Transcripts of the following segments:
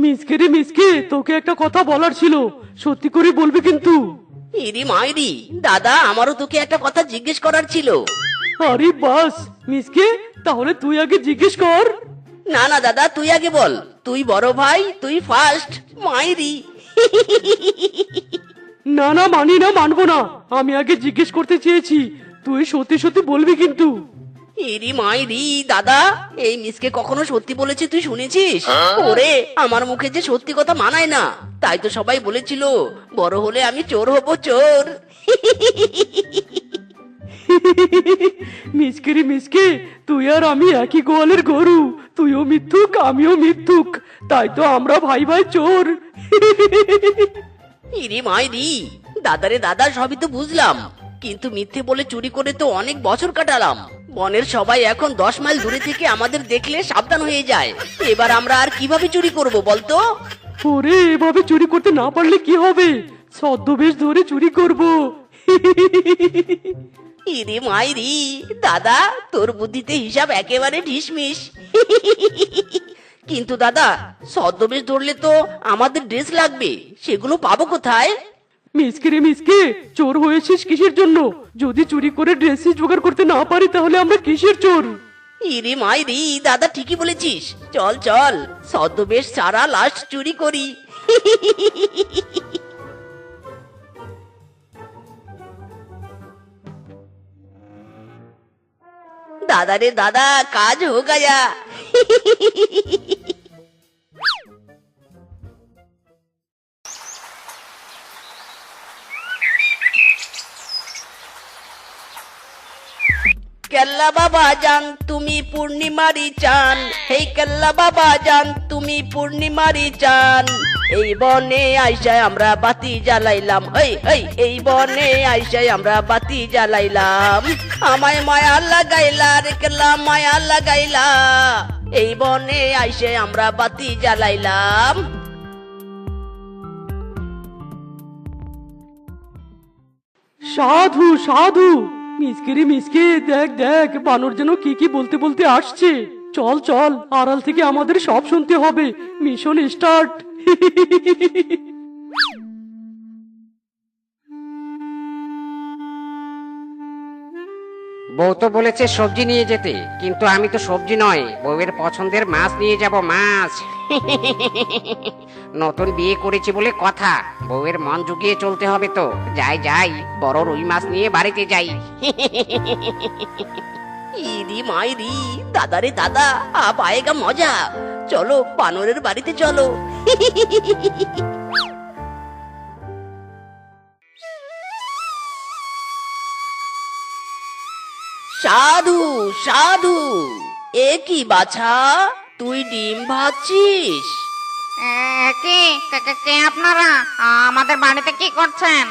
মিসকে রে মিসকে তোকে একটা কথা বলার ছিল। সত্যি করে বলবি কিন্তু। ইরি মাইরি দাদা আমারও তোকে একটা কথা জিজ্ঞেস করার ছিল। আরে বাস মিসকে তাহলে তুই আগে জিজ্ঞেস কর। না না দাদা তুই আগে বল। তুই বড় ভাই তুই ফার্স্ট মাইরি। না না মানি না মানবো না। আমি আগে জিজ্ঞেস করতে চেয়েছি। তুই সত্যি সত্যি বলবি কিন্তু। ইরি মাইরি দাদা এই মিসকে কখনো সত্যি বলেছে তুই শুনেছিস? ওরে আমার মুখে যে সত্যি কথা মানায় না তাই তো সবাই বলেছিল বড় হলে আমি চোর হব চোর। মিসকে রে মিসকে তুই আর আমি একই গোয়ালের গরু তুইও মিথ্যুক আমিও মিথ্যুক তাই তো আমরা ভাই ভাই চোর। ইরি মাইরি দাদারে দাদা সবই তো বুঝলাম কিন্তু মিথ্যে বলে চুরি করে তো অনেক বছর কাটালাম। বনের সবাই এখন দশ মাইল দূরে থেকে আমাদের দেখলে সাবধান হয়ে যায়। এবার আমরা আর কীভাবে চুরি করব বলতো? ওরে এভাবে চুরি করতে না পারলে কি হবে? ছদ্মবেশ ধরে চুরি করব। ইরে মাইরি দাদা তোর বুদ্ধিতে হিসাব একেবারে ঢিসমিস। কিন্তু দাদা ছদ্মবেশ ধরলে তো আমাদের ড্রেস লাগবে সেগুলো পাবো কোথায়? মিসকে রে মিসকে, চোর হয়েছিস কিসের জন্য? যদি চুরি করে করতে না পারি, তাহলে আমরা কিসের চোর? ইরে দাদা ঠিকই বলেছিস। চল চল সারা চুরি করি। দাদা রে দাদা, কাজ হো গয়া কেল্লা বাবা জান তুমি পূর্ণিমারি চান। হেই কেল্লা বাবা জান তুমি পূর্ণিমারি চান। এই বনে আইসায় আমরা বাতি জ্বালাইলাম। এই এই এই বনে আইসায় আমরা বাতি জ্বালাইলাম। আমায় মায়া লাগাইলা রে কেল্লা, মায়া লাগাইলা। এই বনে আইসে আমরা বাতি জ্বালাইলাম। সাধু সাধু! মিসকে রে মিসকে, দেখ দেখ, বানর যেন কি কি বলতে বলতে আসছে। চল চল, আড়াল থেকে আমাদের সব শুনতে হবে। Mission start. বউ তো বলেছে সবজি নিয়ে যেতে, কিন্তু আমি তো সবজি নয়। বউয়ের পছন্দের মাছ নিয়ে যাব, মাছ। নতুন বিয়ে করেছি বলে কথা। বউয়ের মন জুগিয়ে চলতে হবে তো। যাই যাই, বড় রুই মাছ নিয়ে বাড়িতে যাই। ইরি মাইরি দাদারে দাদা, আ পায়েগা মজা। চলো, বানরের বাড়িতে চলো। সাধু সাধু, এ কি বাছা? তুই ডিম ভাজছিস? কে? কে- কে- কে আপনারা? আমাদের বাড়িতে কি করছেন?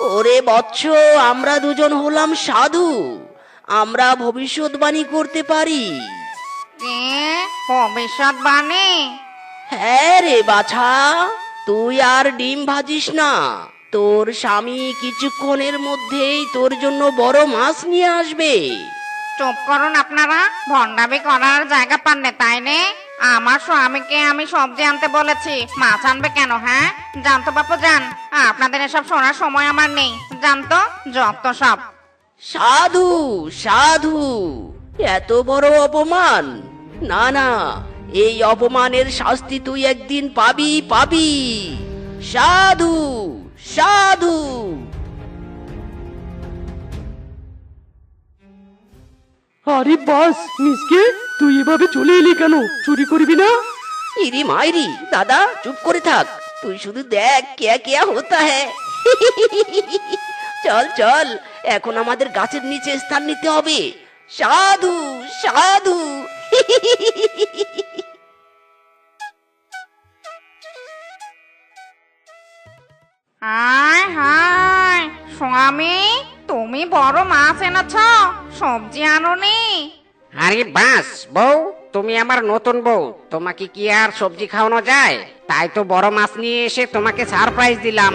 ওরে বৎস আমরা দুজন হলাম সাধু। আমরা ভবিষ্যৎবাণী করতে পারি। কে ভবিষ্যৎবাণী? হ্যাঁ রে বাছা তুই আর ডিম ভাজিস না। তোর স্বামী কিছুক্ষণের মধ্যেই তোর জন্য বড় মাছ নিয়ে আসবে। চুপ করুন আপনারা। ভণ্ডামি করার জায়গা পাননি, তাই নে? আমার স্বামীকে আমি সবজি আনতে বলেছি। মাছ আনবে কেন হ্যাঁ? জানতো বাপু, যান। আপনাদের এসব শোনার সময় আমার নেই। জানতো যত সব। সাধু সাধু, এত বড় অপমান। না না, এই অপমানের শাস্তি তুই একদিন পাবি পাবি। সাধু সাধু। আরে বাস মিসকে তুই এভাবে চলে এলি কেন? চুরি করবি না? ইরি মাইরি দাদা চুপ করে থাক। তুই শুধু দেখ কে কেয়া হতা হ্যায়। চল চল এখন আমাদের গাছের নিচে স্থান নিতে হবে। সাধু সাধু। হায় হায় স্বামী। তুমি বড় মাছ এনেছ সবজি আনোনি আরে বাস বউ তুমি আমার নতুন বউ তোমাকে কি আর সবজি খাওয়ানো যায়? তাই তো বড় মাছ নিয়ে এসে তোমাকে সারপ্রাইজ দিলাম।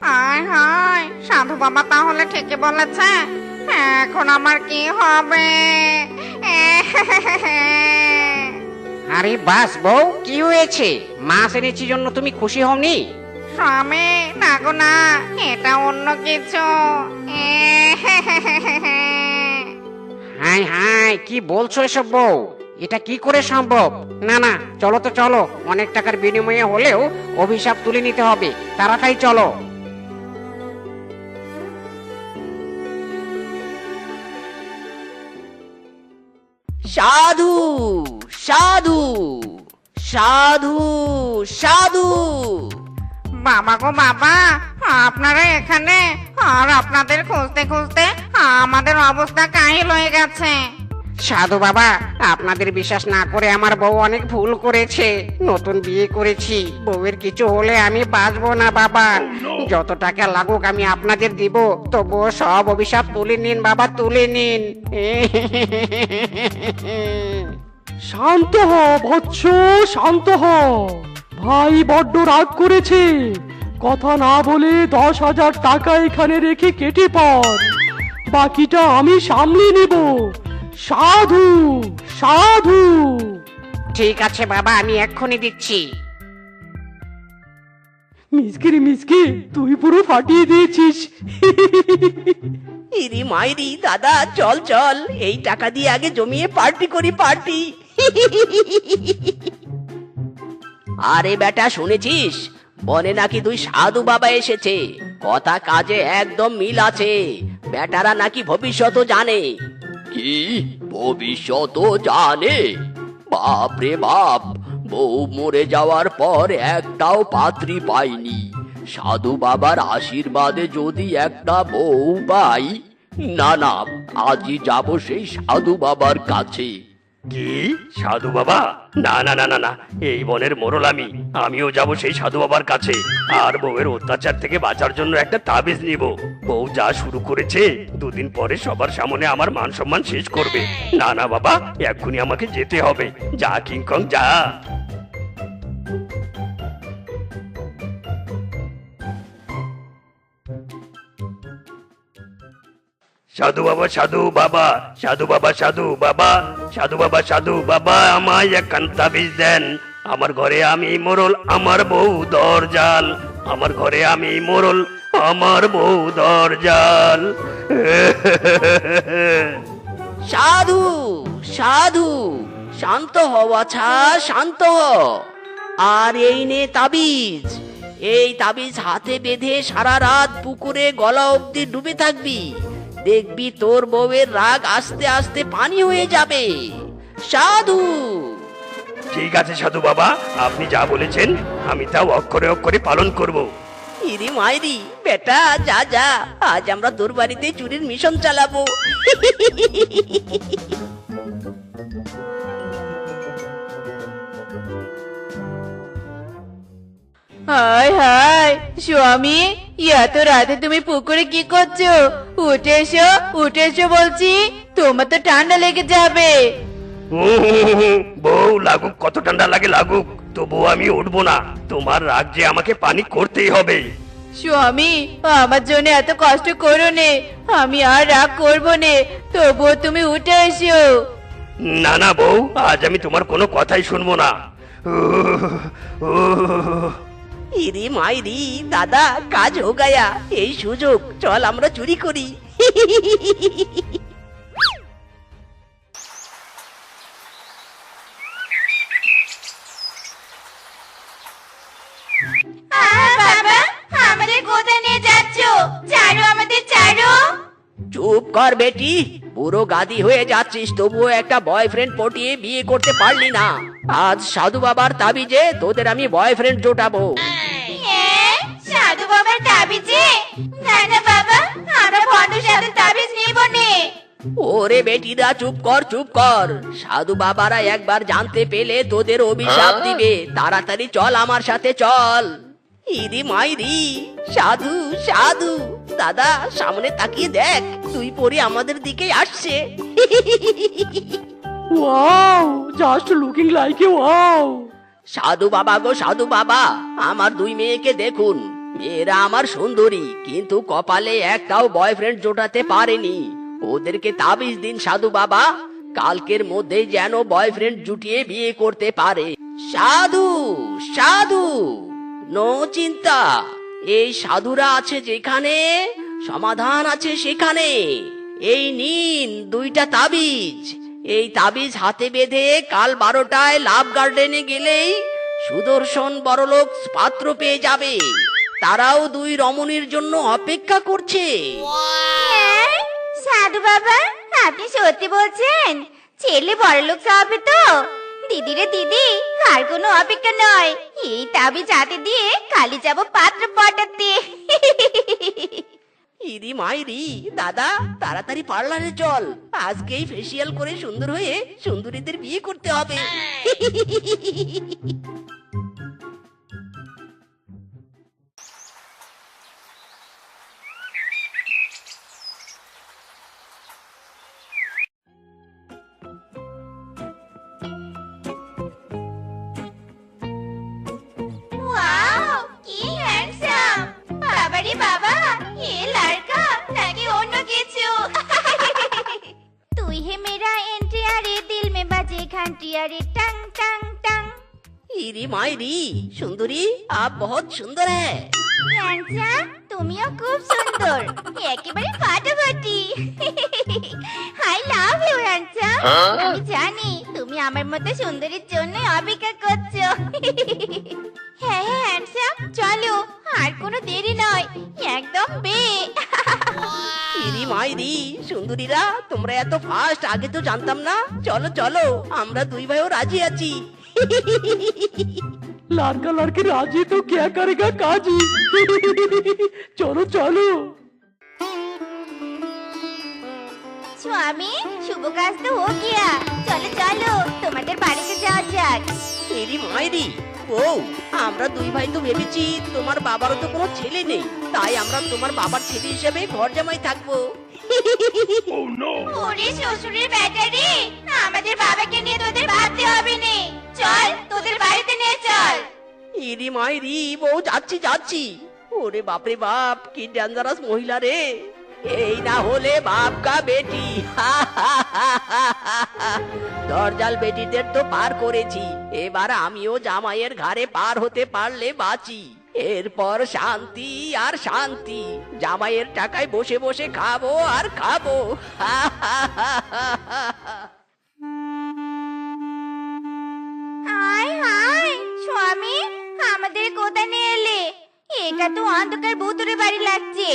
হায় হায় সাধু বাবা তাহলে ঠিকই বলেছে। এখন আমার কি হবে? আরে বাস বউ কি হয়েছে? মাছ এনেছি জন্য তুমি খুশি হওনি? স্বামী না গো না এটা অন্য কিছু। হাই হাই কি বলছো এসব বউ? এটা কি করে সম্ভব? না না চলো তো চলো। অনেক টাকার বিনিময়ে হলেও অভিশাপ তুলে নিতে হবে। তাড়াতাড়ি চলো। সাধু সাধু সাধু সাধু। বাবা গো বাবা আপনারা এখানে? আর আপনাদের খুঁজতে খুঁজতে আমাদের অবস্থা কাহিল হয়ে গেছে। সাধু বাবা আপনাদের বিশ্বাস না করে আমার বউ অনেক ভুল করেছে। নতুন বিয়ে করেছি। বউয়ের কিছু হলে আমি বাঁচবো না বাবা। যত টাকা লাগুক আমি আপনাদের দিব। তবুও সব অভিশাপ তুলে নিন বাবা তুলে নিন। শান্ত হ বৎস শান্ত হ ভাই বড্ড রাগ করেছে। কথা না বলে দশ হাজার টাকা এখানে রেখে কেটে পড় বাকিটা আমি সামলে নেব। সাধু সাধু। ঠিক আছে বাবা আমি এক্ষুনি দিচ্ছি। মিসকি রে মিসকি তুই পুরো ফাটিয়ে দিয়েছিস। ইরি মাইরি দাদা চল চল। এই টাকা দিয়ে আগে জমিয়ে পার্টি করি পার্টি। আরে বেটা, শুনেছিস? বনে নাকি দুই সাধু বাবা এসেছে। কথা কাজে একদম মিল আছে। বেটারা নাকি ভবিষ্যৎ জানে। কি? ভবিষ্যৎ জানে? বাপ রে বাপ, বউ মরে যাওয়ার পর একটাও পাত্রী পাইনি। সাধু বাবার আশীর্বাদে যদি একটা বউ পাই, না না, আজই যাব সেই সাধু বাবার কাছে। কি? সাধু বাবা? না না না না না। এই বনের মোরল আমি। আমিও যাব সেই সাধু বাবার কাছে। আর বউয়ের অত্যাচার থেকে বাঁচার জন্য একটা তাবিজ নিব। বউ যা শুরু করেছে, দুদিন পরে সবার সামনে আমার মান সম্মান শেষ করবে। না না, বাবা, এক্ষুনি আমাকে যেতে হবে। যা কিংকং যা। সাধু বাবা সাধু বাবা সাধু বাবা সাধু বাবা সাধু বাবা সাধু বাবা, আমায় একখান তাবিজ দেন আমার ঘরে আমি মোরল, আমার বউ দরজাল। আমার ঘরে আমি মোরল, আমার বউ দরজাল। সাধু সাধু, শান্ত হও আচ্ছা শান্ত আর এই নে তাবিজ, এই তাবিজ হাতে বেঁধে সারা রাত পুকুরে গলা অবধি ডুবে থাকবি। দেখবি তোর বউয়ের রাগ আস্তে আস্তে পানি হয়ে যাবে। সাধু! ঠিক আছে সাধু বাবা আপনি যা বলেছেন আমি তাও অক্ষরে অক্ষরে পালন করব। ইরি মাইরি বেটা যা যা আজ আমরা তোর বাড়িতে চুরির মিশন চালাবো। হাই হাই স্বামী এত রাতে তুমি পুকুরে কি করছ? উঠে এসো উঠে এসো বলছি তোমার তো ঠান্ডা লেগে যাবে। বউ লাগুক কত ঠান্ডা লাগে লাগুক তবু আমি উঠবো না। তোমার রাগ যে আমাকে পানি করতেই হবে। স্বামী আমার জন্য এত কষ্ট করো নে আমি আর রাগ করব নে তবুও তুমি উঠে এসো। না না বউ আজ আমি তোমার কোনো কথাই শুনব না। উহ। ইরি মাইরি, দাদা, কাজ হো গায়া। এই সুযোগ, চল আমরা চুরি করি। চুপ কর বেটি পুরো গাদি হয়ে যাচ্ছিস, তবুও একটা বয়ফ্রেন্ড পটিয়ে বিয়ে করতে পারলি না। আজ সাধু বাবার তাবিজে তোদের আমি বয়ফ্রেন্ড জোটাবো। সাধু বাবার তাবিজে না না বাবা আমরা ভণ্ড সাধু তাবিজ নিব নে। ওরে বেটিরা চুপ কর চুপ কর। সাধু বাবারা একবার জানতে পেলে তোদের অভিশাপ দিবে। তাড়াতাড়ি চল আমার সাথে চল। ইরি মাইরি সাধু সাধু। দাদা সামনে তাকিয়ে দেখ তুই পরে আমাদের দিকে আসছে। Wow just looking like a wow সাধু বাবা গো সাধু বাবা আমার দুই মেয়েকে দেখুন। মেয়েরা আমার সুন্দরী, কিন্তু কপালে একটাও বয়ফ্রেন্ড জোটাতে পারেনি। ওদেরকে তাবিজ দিন, সাধু বাবা। কালকের মধ্যে যেন বয়ফ্রেন্ড জুটিয়ে বিয়ে করতে পারে। সাধু সাধু, নো চিন্তা। এই সাধুরা আছে যেখানে, সমাধান আছে সেখানে। এই নিন দুইটা তাবিজ। এই তাবিজ হাতে বেঁধে কাল বারোটায় লাভ গার্ডেনে গেলেই সুদর্শন বড়লোক পাত্র পেয়ে যাবে। তারাও দুই রমণীর জন্য অপেক্ষা করছে। হ্যাঁ? সাধু বাবা আপনি সত্যি বলছেন? ছেলে বড়লোক হবে তো। দিদিরে দিদি আর কোনো অপেক্ষা নয়। এই তাবিজ হাতে দিয়ে খালি যাব পাত্র পটাতে ইরি মাইরি দাদা তাড়াতাড়ি পার্লারে চল। আজকেই ফেসিয়াল করে সুন্দর হয়ে সুন্দরীদের বিয়ে করতে হবে। এ লড়কা নাকি অন্য কিছু। তুই হে মেরা এন্ট্রিয়ার এ দিল মে বাজে ঘন্টিয়ার এ টং টং টং। ইরি মাইরি সুন্দরী আপ বহুত সুন্দর হ্যায়। তুমিও খুব সুন্দর। একেবারে ফাটাফাটি। আই লাভ ইউ আমি জানি তুমি আমার মতো সুন্দরীর জন্য অপেক্ষা করছ। হ্যাঁ হ্যাঁ হ্যান্ডসাম চলো আর কোনো দেরি নয় একদম বে ইরি মাইরি সুন্দরীরা তোমরা এত ফাস্ট আগে তো জানতাম না চলো চলো আমরা দুই ভাইও রাজি আছি लड़का लड़की राजी तो क्या करेगा काजी चलो चलो স্বামী শুভ কাজ তো হো গিয়া চলো চলো তোমাদের বাড়িতে যাওয়া যাক এরি মাইরি ও আমরা দুই ভাই তো ভেবেছি তোমার বাবারও তো কোনো ছেলে নেই তাই আমরা তোমার বাবার ছেলে হিসেবে ঘর জামাই থাকব। ওরে শ্বশুরের ব্যাটারি আমাদের বাবাকে নিয়ে তোদের ভাবতে হবে নে। চল তোদের বাড়িতে নিয়ে চল। ইরি মাইরি বউ যাচ্ছি যাচ্ছি। ওরে বাপরে বাপ কি ডেঞ্জারাস মহিলা রে। এই না হলে বাপ কা বেটি। দরজাল বেটিদের তো পার করেছি। এবার আমিও জামাইয়ের ঘাড়ে পার হতে পারলে বাঁচি। এরপর শান্তি আর শান্তি। জামাইয়ের টাকায় বসে বসে খাব আর খাব। স্বামী, আমাদের কোথায় নিয়ে এলে? এটা তো অন্ধকার ভূতুরে বাড়ি লাগছে।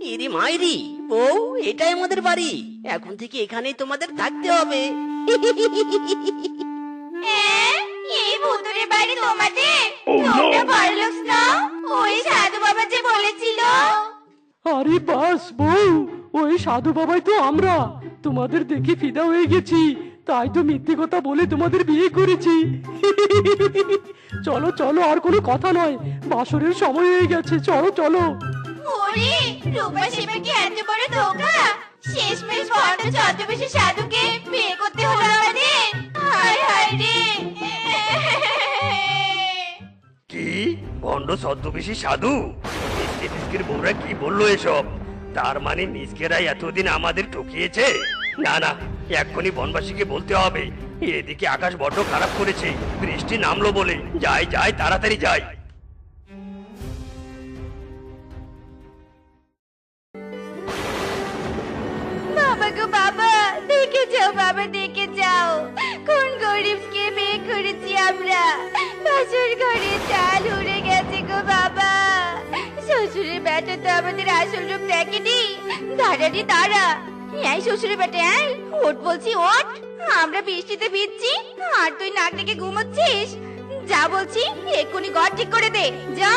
ইরি মাইরি বউ এটাই আমাদের বাড়ি। এখন থেকে এখানেই তোমাদের থাকতে হবে। হ্যাঁ? এই ভূতুরে বাড়ি তোমাদের? তোমরা বড়লোক নাও ওই সাধু বাবা যে বলেছিল। আরে বাস বউ ওই সাধু বাবাই তো আমরা। তোমাদের দেখে ফিদা হয়ে গেছি তাই তো মিথ্যে কথা বলে তোমাদের বিয়ে করেছি। চলো চলো আর কোনো কথা নয় বাসরের সময় হয়ে গেছে। চলো চলো। রূপা এত বড় ধোকা? শেষমেশ ভণ্ড ছদ্মবেশী সাধুকে বিয়ে করতে হলো আমাদের। হায় হায় রে। কি? ভণ্ড ছদ্মবেশী সাধু? মিসকে মিসকের বউরা কি বলল এসব? তার মানে মিসকেরা এতদিন আমাদের ঠকিয়েছে? না না, এক্ষুনি বনবাসীকে বলতে হবে। এদিকে আকাশ বড্ড খারাপ করেছে। বৃষ্টি নামলো বলে। যাই যাই, তাড়াতাড়ি যাই। গো বাবা, দেখে যাও বাবা, দেখে যাও। কোন গরিবকে বিয়ে করেছি আমরা? বাসুর ঘরে চাল উড়ে গেছে গো বাবা। শ্বশুরের বেটা তো আমাদের আসল রূপ দেখেনি। দাঁড়ানি দাঁড়া। এই শ্বশুরের বেটা, এই, ওট বলছি, ওট। আমরা বৃষ্টিতে ভিজছি, আর তুই নাক ডেকে ঘুমোচ্ছিস। যা বলছি, এক্ষুনি ঘর ঠিক করে দে। যা।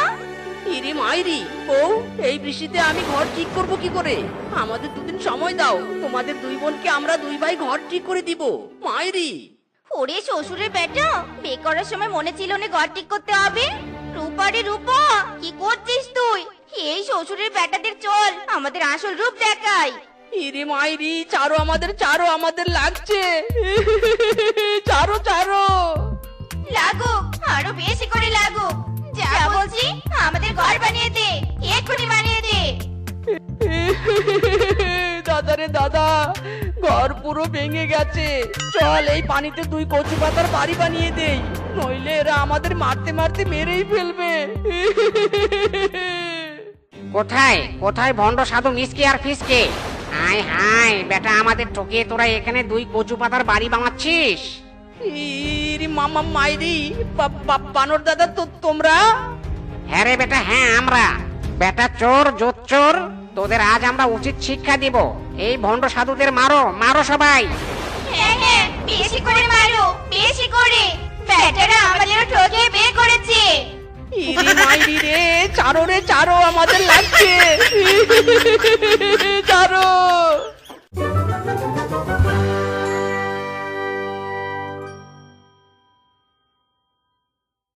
ইরি মাইরি বউ এই বৃষ্টিতে আমি ঘর ঠিক করব কি করে? আমাদের দুদিন সময় দাও তোমাদের দুই বোনকে আমরা দুই ভাই ঘর ঠিক করে দিব। মাইরি। ওরে শ্বশুরের বেটা বিয়ে করার সময় মনে ছিল না ঘর ঠিক করতে হবে? রূপারে রূপা কি করছিস তুই? এই শ্বশুরের বেটাদের চল আমাদের আসল রূপ দেখাই। ইরি মাইরি চারো আমাদের চারো আমাদের লাগছে। চারো চারো। লাগুক আরও বেশি করে লাগুক। পুরো ভেঙে গেছে। চল এই পানিতে দুই কচু পাতার বাড়ি বানিয়ে দেই। নইলে এরা আমাদের মারতে মারতে মেরেই ফেলবে। কোথায়? কোথায় ভণ্ড সাধু মিসকে আর ফিসকে? হাই হাই বেটা আমাদের ঠকিয়ে তোরা এখানে দুই কচু পাতার বাড়ি বানাচ্ছিস? ইরি মামা মাইরি বানর দাদা তো তোমরা? হ্যাঁ রে বেটা হ্যাঁ আমরা। বেটা চোর জোত চোর তোদের আজ আমরা উচিত শিক্ষা দিব। এই ভণ্ড সাধুদের মারো মারো সবাই। হ্যাঁ, হ্যাঁ, বেশি করে মারো বেশি করে। করেছে। চারো আমাদের লাগছে। চারো।